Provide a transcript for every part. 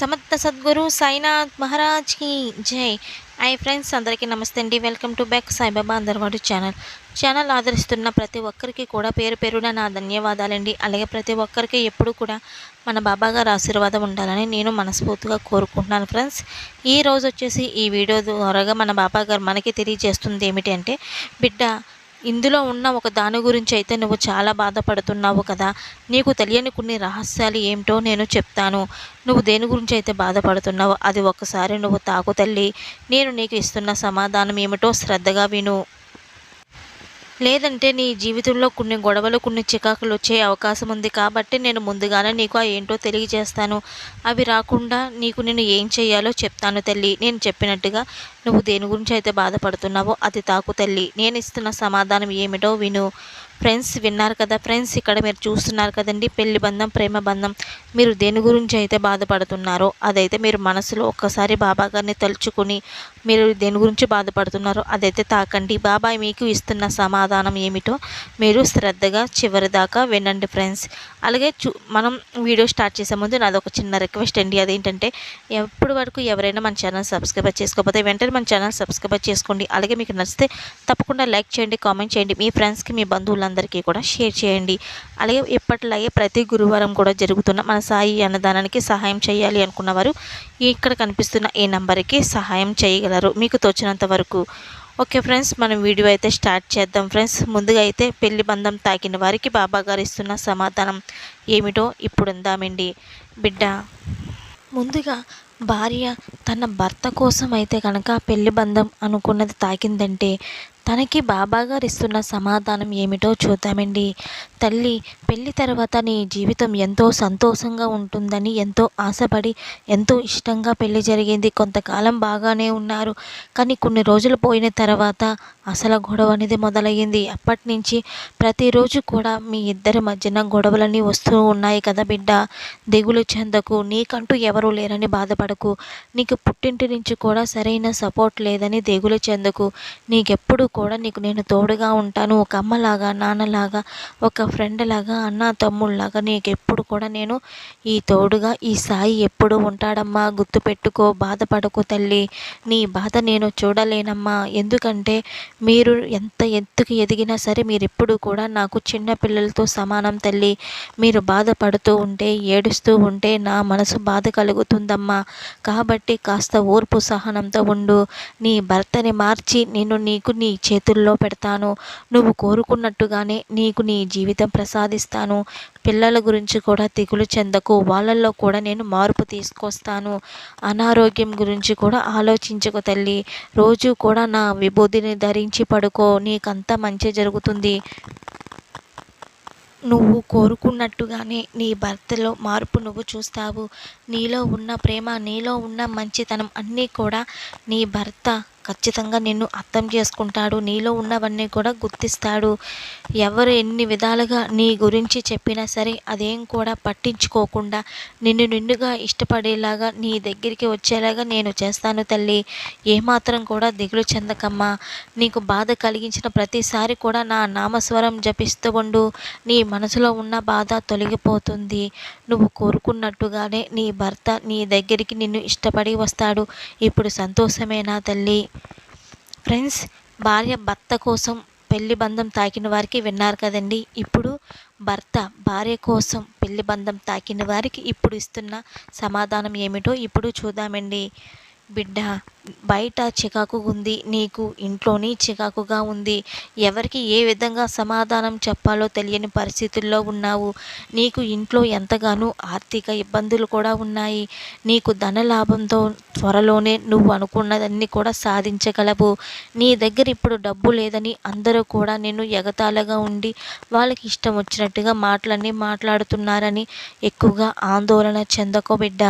సమర్థ సద్గురు సాయినాథ్ మహారాజ్కి జై. ఐ ఫ్రెండ్స్ అందరికీ నమస్తే అండి. వెల్కమ్ టు బ్యాక్ సాయిబాబా అందరివాడు ఛానల్. ఛానల్ ఆదరిస్తున్న ప్రతి ఒక్కరికి కూడా పేరు పేరున నా ధన్యవాదాలండి. అలాగే ప్రతి ఒక్కరికి ఎప్పుడు కూడా మన బాబా గారు ఆశీర్వాదం ఉండాలని నేను మనస్ఫూర్తిగా కోరుకుంటున్నాను ఫ్రెండ్స్. ఈ రోజు వచ్చేసి ఈ వీడియో ద్వారాగా మన బాబా గారు మనకి తెలియజేస్తుంది ఏమిటి అంటే బిడ్డ ఇందులో ఉన్న ఒక దాని గురించి అయితే నువ్వు చాలా బాధపడుతున్నావు కదా. నీకు తెలియని కొన్ని రహస్యాలు ఏమిటో నేను చెప్తాను. నువ్వు దేని గురించి అయితే బాధపడుతున్నావో అది ఒక్కసారి నువ్వు తాకు తల్లి. నేను నీకు ఇస్తున్న సమాధానం ఏమిటో శ్రద్ధగా విను. లేదంటే నీ జీవితంలో కొన్ని గొడవలు కొన్ని చికాకులు వచ్చే అవకాశం ఉంది కాబట్టి నేను ముందుగానే నీకు ఆ ఏంటో తెలియజేస్తాను. అవి రాకుండా నీకు నేను ఏం చేయాలో చెప్తాను తల్లి. నేను చెప్పినట్టుగా నువ్వు దేని గురించి అయితే బాధపడుతున్నావో అది తాకు తల్లి. నేను ఇస్తున్న సమాధానం ఏమిటో విను. ఫ్రెండ్స్ విన్నారు కదా ఫ్రెండ్స్ ఇక్కడ మీరు చూస్తున్నారు కదండి పెళ్ళి బంధం ప్రేమ బంధం. మీరు దేని గురించి అయితే బాధపడుతున్నారో అదైతే మీరు మనసులో ఒక్కసారి బాబా గారిని తలుచుకుని మీరు దేని గురించి బాధపడుతున్నారో అదైతే తాకండి. బాబాయ్ మీకు ఇస్తున్న సమాధానం ఏమిటో మీరు శ్రద్ధగా చివరి దాకా వినండి ఫ్రెండ్స్. అలాగే చూ మనం వీడియో స్టార్ట్ చేసే ముందు నాది ఒక చిన్న రిక్వెస్ట్ అండి. అదేంటంటే ఎప్పటి వరకు ఎవరైనా మన ఛానల్ సబ్స్క్రైబ్ చేసుకోకపోతే వెంటనే మన ఛానల్ సబ్స్క్రైబ్ చేసుకోండి. అలాగే మీకు నచ్చితే తప్పకుండా లైక్ చేయండి కామెంట్ చేయండి. మీ ఫ్రెండ్స్కి మీ బంధువులందరికీ కూడా షేర్ చేయండి. అలాగే ఎప్పటిలాగే ప్రతి గురువారం కూడా జరుగుతున్న మన సాయి అన్నదానానికి సహాయం చేయాలి అనుకున్నవారు ఇక్కడ కనిపిస్తున్న ఈ నంబర్కి సహాయం చేయగలరు. మీకు తోచినంత వరకు ఓకే ఫ్రెండ్స్ మనం వీడియో అయితే స్టార్ట్ చేద్దాం ఫ్రెండ్స్. ముందుగా అయితే పెళ్ళి బంధం తాకిన వారికి బాబాగారు ఇస్తున్న సమాధానం ఏమిటో ఇప్పుడు ఉందామండి బిడ్డ ముందుగా భార్య తన భర్త కోసం అయితే కనుక పెళ్ళి బంధం అనుకున్నది తాకిందంటే తనకి బాబాగారు ఇస్తున్న సమాధానం ఏమిటో చూద్దామండి. తల్లి పెళ్ళి తర్వాత నీ జీవితం ఎంతో సంతోషంగా ఉంటుందని ఎంతో ఆశపడి ఎంతో ఇష్టంగా పెళ్ళి జరిగింది. కొంతకాలం బాగానే ఉన్నారు. కానీ కొన్ని రోజులు పోయిన తర్వాత అసలు గొడవ అనేది మొదలయ్యింది. అప్పటి నుంచి ప్రతిరోజు కూడా మీ ఇద్దరి మధ్యన గొడవలన్నీ వస్తూ ఉన్నాయి కదా బిడ్డ. దిగులు చెందకు. నీకంటూ ఎవరూ లేరని బాధపడకు. నీకు పుట్టింటి నుంచి కూడా సరైన సపోర్ట్ లేదని దిగులు చెందకు. నీకెప్పుడు కూడా నీకు నేను తోడుగా ఉంటాను. ఒక అమ్మలాగా నాన్నలాగా ఒక ఫ్రెండ్ లాగా అన్న తమ్ముళ్ళలాగా నీకు ఎప్పుడు కూడా నేను ఈ తోడుగా ఈ సాయి ఎప్పుడు ఉంటాడమ్మా? గుర్తుపెట్టుకో బాధపడకు తల్లి. నీ బాధ నేను చూడలేనమ్మా. ఎందుకంటే మీరు ఎంత ఎత్తుకు ఎదిగినా సరే మీరు ఎప్పుడు కూడా నాకు చిన్న పిల్లలతో సమానం తల్లి. మీరు బాధపడుతూ ఉంటే ఏడుస్తూ ఉంటే నా మనసు బాధ కలుగుతుందమ్మా. కాబట్టి కాస్త ఓర్పు సహనంతో ఉండు. నీ భర్తని మార్చి నేను నీకు నీ చేతుల్లో పెడతాను. నువ్వు కోరుకున్నట్టుగానే నీకు నీ జీవితం ప్రసాదిస్తాను. పిల్లల గురించి కూడా దిగులు చెందకు. వాళ్ళల్లో కూడా నేను మార్పు తీసుకొస్తాను. అనారోగ్యం గురించి కూడా ఆలోచించకు తల్లి. రోజు కూడా నా విభూతిని ధరించి పడుకో. నీకంతా మంచి జరుగుతుంది. నువ్వు కోరుకున్నట్టుగానే నీ భర్తలో మార్పు నువ్వు చూస్తావు. నీలో ఉన్న ప్రేమ నీలో ఉన్న మంచితనం అన్నీ కూడా నీ భర్త ఖచ్చితంగా నిన్ను అర్థం చేసుకుంటాడు. నీలో ఉన్నవన్నీ కూడా గుర్తిస్తాడు. ఎవరు ఎన్ని విధాలుగా నీ గురించి చెప్పినా సరే అదేం కూడా పట్టించుకోకుండా నిన్ను నిండుగా ఇష్టపడేలాగా నీ దగ్గరికి వచ్చేలాగా నేను చేస్తాను తల్లి. ఏమాత్రం కూడా దిగులు చెందకమ్మా. నీకు బాధ కలిగించిన ప్రతిసారి కూడా నా నామస్వరం జపిస్తూ ఉండు. నీ మనసులో ఉన్న బాధ తొలగిపోతుంది. నువ్వు కోరుకున్నట్టుగానే నీ భర్త నీ దగ్గరికి నిన్ను ఇష్టపడి వస్తాడు. ఇప్పుడు సంతోషమేనా తల్లి? ఫ్రెండ్స్ భార్య భర్త కోసం పెళ్ళి బంధం తాకిన వారికి విన్నారు కదండి. ఇప్పుడు భర్త భార్య కోసం పెళ్ళి బంధం తాకిన వారికి ఇప్పుడు ఇస్తున్న సమాధానం ఏమిటో ఇప్పుడు చూద్దామండి. బిడ్డ బయట చికాకు ఉంది నీకు ఇంట్లోని చికాకుగా ఉంది. ఎవరికి ఏ విధంగా సమాధానం చెప్పాలో తెలియని పరిస్థితుల్లో ఉన్నావు. నీకు ఇంట్లో ఎంతగానో ఆర్థిక ఇబ్బందులు కూడా ఉన్నాయి. నీకు ధన లాభంతో త్వరలోనే నువ్వు అనుకున్నదన్నీ కూడా సాధించగలవు. నీ దగ్గర ఇప్పుడు డబ్బు లేదని అందరూ కూడా నిన్ను ఎగతాళగా ఉండి వాళ్ళకి ఇష్టం వచ్చినట్టుగా మాటలన్నీ మాట్లాడుతున్నారని ఎక్కువగా ఆందోళన చెందకో బిడ్డ.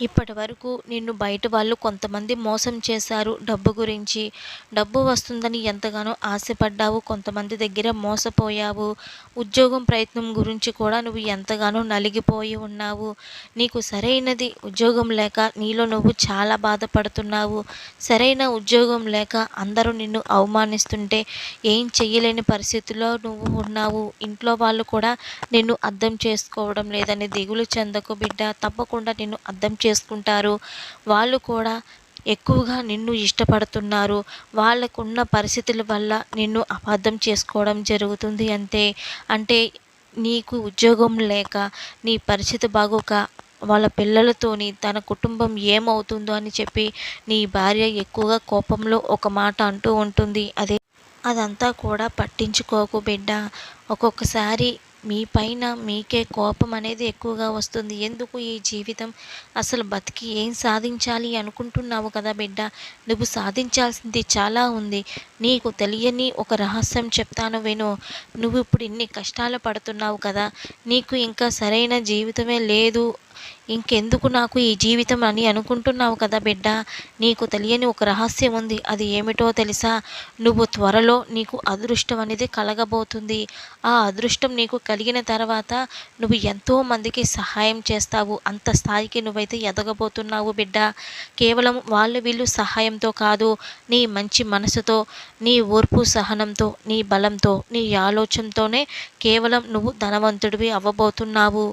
ఇప్పటి వరకు నిన్ను బయట వాళ్ళు కొంతమంది మోసం చేశారు డబ్బు గురించి. డబ్బు వస్తుందని ఎంతగానో ఆశపడ్డావు కొంతమంది దగ్గర మోసపోయావు. ఉద్యోగం ప్రయత్నం గురించి కూడా నువ్వు ఎంతగానో నలిగిపోయి ఉన్నావు. నీకు సరైనది ఉద్యోగం లేక నీలో నువ్వు చాలా బాధపడుతున్నావు. సరైన ఉద్యోగం లేక అందరూ నిన్ను అవమానిస్తుంటే ఏం చెయ్యలేని పరిస్థితిలో నువ్వు ఉన్నావు. ఇంట్లో వాళ్ళు కూడా నిన్ను అర్థం చేసుకోవడం లేదని దిగులు చెందకు బిడ్డ. తప్పకుండా నిన్ను అర్థం చేసుకుంటారు. వాళ్ళు కూడా ఎక్కువగా నిన్ను ఇష్టపడుతున్నారు. వాళ్ళకున్న పరిస్థితుల వల్ల నిన్ను అబద్ధం చేసుకోవడం జరుగుతుంది అంతే. అంటే నీకు ఉద్యోగం లేక నీ పరిస్థితి బాగోక వాళ్ళ పిల్లలతోని తన కుటుంబం ఏమవుతుందో అని చెప్పి నీ భార్య ఎక్కువగా కోపంలో ఒక మాట అంటూ ఉంటుంది. అదే అదంతా కూడా పట్టించుకోకు బిడ్డ. ఒక్కొక్కసారి మీ పైన మీకే కోపం అనేది ఎక్కువగా వస్తుంది. ఎందుకు ఈ జీవితం అసలు బతికి ఏం సాధించాలి అనుకుంటున్నావు కదా బిడ్డ? నువ్వు సాధించాల్సింది చాలా ఉంది. నీకు తెలియని ఒక రహస్యం చెప్తాను విను. నువ్వు ఇప్పుడు ఇన్ని కష్టాలు పడుతున్నావు కదా? నీకు ఇంకా సరైన జీవితమే లేదు ఇంకెందుకు నాకు ఈ జీవితం అని అనుకుంటున్నావు కదా బిడ్డ? నీకు తెలియని ఒక రహస్యం ఉంది. అది ఏమిటో తెలుసా? నువ్వు త్వరలో నీకు అదృష్టం అనేది కలగబోతుంది. ఆ అదృష్టం నీకు కలిగిన తర్వాత నువ్వు ఎంతో మందికి సహాయం చేస్తావు. అంత స్థాయికి నువ్వైతే ఎదగబోతున్నావు బిడ్డ. కేవలం వాళ్ళు వీళ్ళు సహాయంతో కాదు నీ మంచి మనసుతో నీ ఓర్పు సహనంతో నీ బలంతో నీ ఆలోచనతోనే కేవలం నువ్వు ధనవంతుడివి అవ్వబోతున్నావు.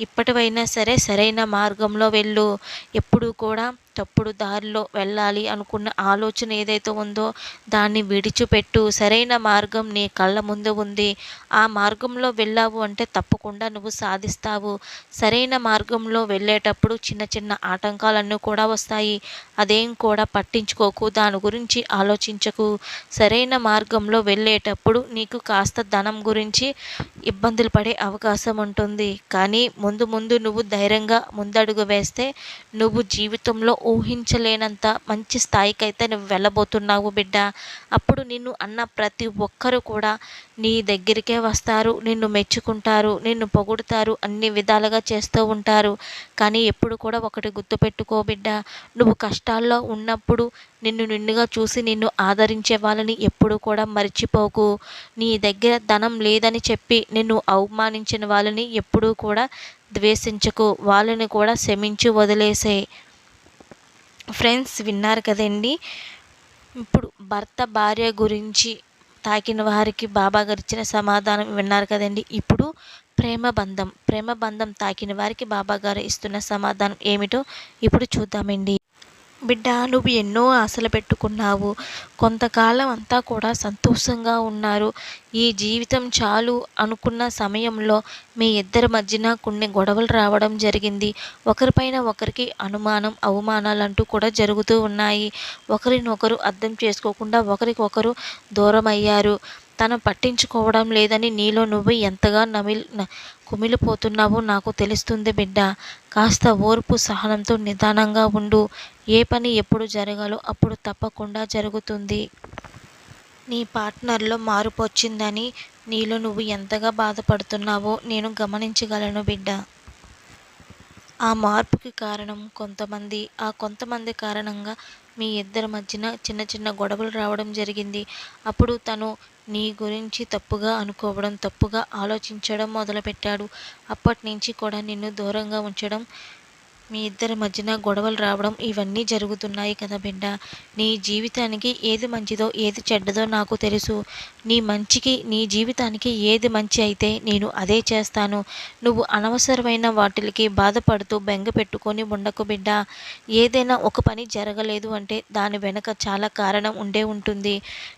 ఇప్పటివైనా సరే సరైన మార్గంలో వెళ్ళు. ఎప్పుడూ కూడా తప్పుడు దారిలో వెళ్ళాలి అనుకున్న ఆలోచన ఏదైతే ఉందో దాన్ని విడిచిపెట్టు. సరైన మార్గం నీ కళ్ళ ముందు ఉంది. ఆ మార్గంలో వెళ్ళావు అంటే తప్పకుండా నువ్వు సాధిస్తావు. సరైన మార్గంలో వెళ్ళేటప్పుడు చిన్న చిన్న ఆటంకాలన్నీ కూడా వస్తాయి. అదేం కూడా పట్టించుకోకు. దాని గురించి ఆలోచించకు. సరైన మార్గంలో వెళ్ళేటప్పుడు నీకు కాస్త ధనం గురించి ఇబ్బందులు పడే అవకాశం ఉంటుంది. కానీ ముందు ముందు నువ్వు ధైర్యంగా ముందడుగు వేస్తే నువ్వు జీవితంలో ఊహించలేనంత మంచి స్థాయికి అయితే నువ్వు వెళ్ళబోతున్నావు బిడ్డ. అప్పుడు నిన్ను అన్న ప్రతి ఒక్కరు కూడా నీ దగ్గరికే వస్తారు నిన్ను మెచ్చుకుంటారు నిన్ను పొగుడుతారు అన్ని విధాలుగా చేస్తూ ఉంటారు. కానీ ఎప్పుడు కూడా ఒకటి గుర్తుపెట్టుకో బిడ్డ నువ్వు కష్టాల్లో ఉన్నప్పుడు నిన్ను నిన్నుగా చూసి నిన్ను ఆదరించే వాళ్ళని ఎప్పుడు కూడా మర్చిపోకు. నీ దగ్గర ధనం లేదని చెప్పి నిన్ను అవమానించిన వాళ్ళని ఎప్పుడూ కూడా ద్వేషించకు. వాళ్ళని కూడా శమించి వదిలేసే ఫ్రెండ్స్ విన్నారు కదండి. ఇప్పుడు భర్త భార్య గురించి తాకిన వారికి బాబా గారు ఇచ్చిన సమాధానం విన్నారు కదండి. ఇప్పుడు ప్రేమ బంధం ప్రేమ బంధం తాకిన వారికి బాబా గారు ఇస్తున్న సమాధానం ఏమిటో ఇప్పుడు చూద్దామండి. బిడ్డ నువ్వు ఎన్నో ఆశలు పెట్టుకున్నావు. కొంతకాలం అంతా కూడా సంతోషంగా ఉన్నారు. ఈ జీవితం చాలు అనుకున్న సమయంలో మీ ఇద్దరి మధ్యన కొన్ని గొడవలు రావడం జరిగింది. ఒకరిపైన ఒకరికి అనుమానం అవమానాలు అంటూ కూడా జరుగుతూ ఉన్నాయి. ఒకరినొకరు అర్థం చేసుకోకుండా ఒకరికొకరు దూరం అయ్యారు తను పట్టించుకోవడం లేదని నీలో నువ్వు ఎంతగా నమిల్ కుమిలిపోతున్నావో నాకు తెలుస్తుంది బిడ్డ. కాస్త ఓర్పు సహనంతో నిదానంగా ఉండు. ఏ పని ఎప్పుడు జరగాలో అప్పుడు తప్పకుండా జరుగుతుంది. నీ పార్ట్నర్లో మార్పు వచ్చిందని నీలో నువ్వు ఎంతగా బాధపడుతున్నావో నేను గమనించగలను బిడ్డ. ఆ మార్పుకి కారణం కొంతమంది. ఆ కొంతమంది కారణంగా మీ ఇద్దరి మధ్యన చిన్న చిన్న గొడవలు రావడం జరిగింది. అప్పుడు తను నీ గురించి తప్పుగా అనుకోవడం తప్పుగా ఆలోచించడం మొదలుపెట్టాడు. అప్పటి నుంచి కూడా నిన్ను దూరంగా ఉంచడం మీ ఇద్దరి మధ్యన గొడవలు రావడం ఇవన్నీ జరుగుతున్నాయి కదా బిడ్డ. నీ జీవితానికి ఏది మంచిదో ఏది చెడ్డదో నాకు తెలుసు. నీ మంచికి నీ జీవితానికి ఏది మంచి అయితే నేను అదే చేస్తాను. నువ్వు అనవసరమైన వాటికి బాధపడుతూ బెంగ పెట్టుకొని ఉండకు బిడ్డ. ఏదైనా ఒక పని జరగలేదు అంటే దాని వెనక చాలా కారణం ఉండే ఉంటుంది.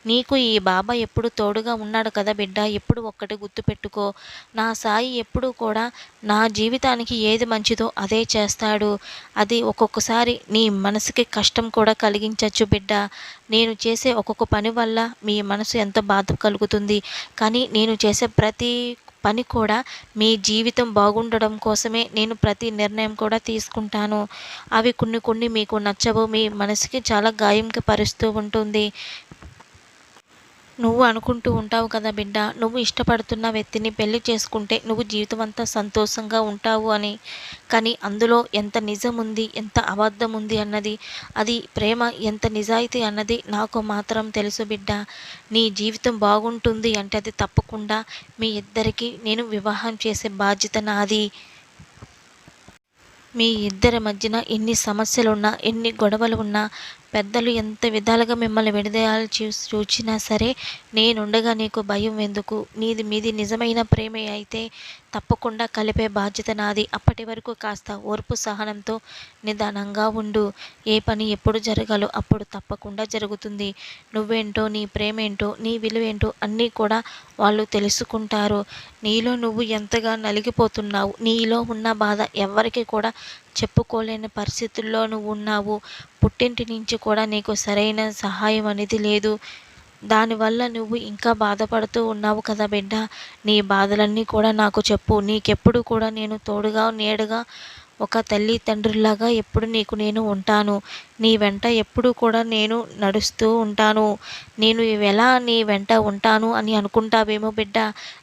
నీకు ఈ బాబా ఎప్పుడు తోడుగా ఉన్నాడు కదా బిడ్డ. ఎప్పుడు ఒక్కటి గుర్తుపెట్టుకో. నా సాయి ఎప్పుడూ కూడా నా జీవితానికి ఏది మంచిదో అదే చేస్తాడు. అది ఒక్కొక్కసారి నీ మనసుకి కష్టం కూడా కలిగించవచ్చు బిడ్డ. నేను చేసే ఒక్కొక్క పని వల్ల మీ మనసు ఎంత బాధ కలుగుతుంది. కానీ నేను చేసే ప్రతి పని కూడా మీ జీవితం బాగుండడం కోసమే నేను ప్రతి నిర్ణయం కూడా తీసుకుంటాను. అవి కొన్ని కొన్ని మీకు నచ్చవు. మీ మనసుకి చాలా గాయం పరుస్తూ ఉంటుంది. నువ్వు అనుకుంటూ ఉంటావు కదా బిడ్డ నువ్వు ఇష్టపడుతున్న వ్యక్తిని పెళ్ళి చేసుకుంటే నువ్వు జీవితం అంతా సంతోషంగా ఉంటావు అని. కానీ అందులో ఎంత నిజం ఉంది ఎంత అబద్ధం ఉంది అన్నది అది ప్రేమ ఎంత నిజాయితీ అన్నది నాకు మాత్రం తెలుసు బిడ్డ. నీ జీవితం బాగుంటుంది అంటే అది తప్పకుండా మీ ఇద్దరికి నేను వివాహం చేసే బాధ్యత నాది. మీ ఇద్దరి మధ్యన ఎన్ని సమస్యలున్నా ఎన్ని గొడవలు ఉన్నా పెద్దలు ఎంత విధాలుగా మిమ్మల్ని విడదీయాలి చూ చూచినా సరే నేనుండగా నీకు భయం ఎందుకు? నీది మీది నిజమైన ప్రేమే అయితే తప్పకుండా కలిపే బాధ్యత నాది. అప్పటి వరకు కాస్త ఓర్పు సహనంతో నిదానంగా ఉండు. ఏ పని ఎప్పుడు జరగాలో అప్పుడు తప్పకుండా జరుగుతుంది. నువ్వేంటో నీ ప్రేమేంటో నీ విలువేంటో అన్నీ కూడా వాళ్ళు తెలుసుకుంటారు. నీలో నువ్వు ఎంతగా నలిగిపోతున్నావు? నీలో ఉన్న బాధ ఎవరికి కూడా చెప్పుకోలేని పరిస్థితుల్లో నువ్వు ఉన్నావు. పుట్టింటి నుంచి కూడా నీకు సరైన సహాయం అనేది లేదు. దానివల్ల నువ్వు ఇంకా బాధపడుతూ ఉన్నావు కదా బిడ్డ. నీ బాధలన్నీ కూడా నాకు చెప్పు. నీకెప్పుడు కూడా నేను తోడుగా నీడగా ఒక తల్లి తండ్రులాగా ఎప్పుడు నీకు నేను ఉంటాను? నీ వెంట ఎప్పుడు కూడా నేను నడుస్తూ ఉంటాను. నేను ఎలా నీ వెంట ఉంటాను అని అనుకుంటావేమో బిడ్డ?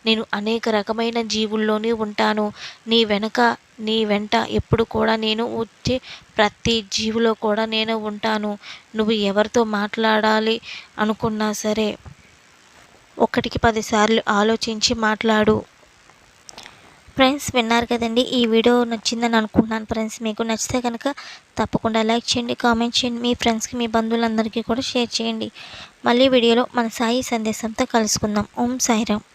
నేను అనేక రకమైన జీవుల్లోనే ఉంటాను. నీ వెనక నీ వెంట ఎప్పుడు కూడా నేను వచ్చే ప్రతి జీవిలో కూడా నేను ఉంటాను. నువ్వు ఎవరితో మాట్లాడాలి అనుకున్నా సరే ఒకటికి పదిసార్లు ఆలోచించి మాట్లాడు. ఫ్రెండ్స్ విన్నారు కదండి ఈ వీడియో నచ్చిందని అనుకుంటున్నాను ఫ్రెండ్స్. మీకు నచ్చితే కనుక తప్పకుండా లైక్ చేయండి కామెంట్ చేయండి మీ ఫ్రెండ్స్కి మీ బంధువులందరికీ కూడా షేర్ చేయండి. మళ్ళీ వీడియోలో మన సాయి సందేశంతో కలుసుకుందాం. ఓం సాయిరామ్.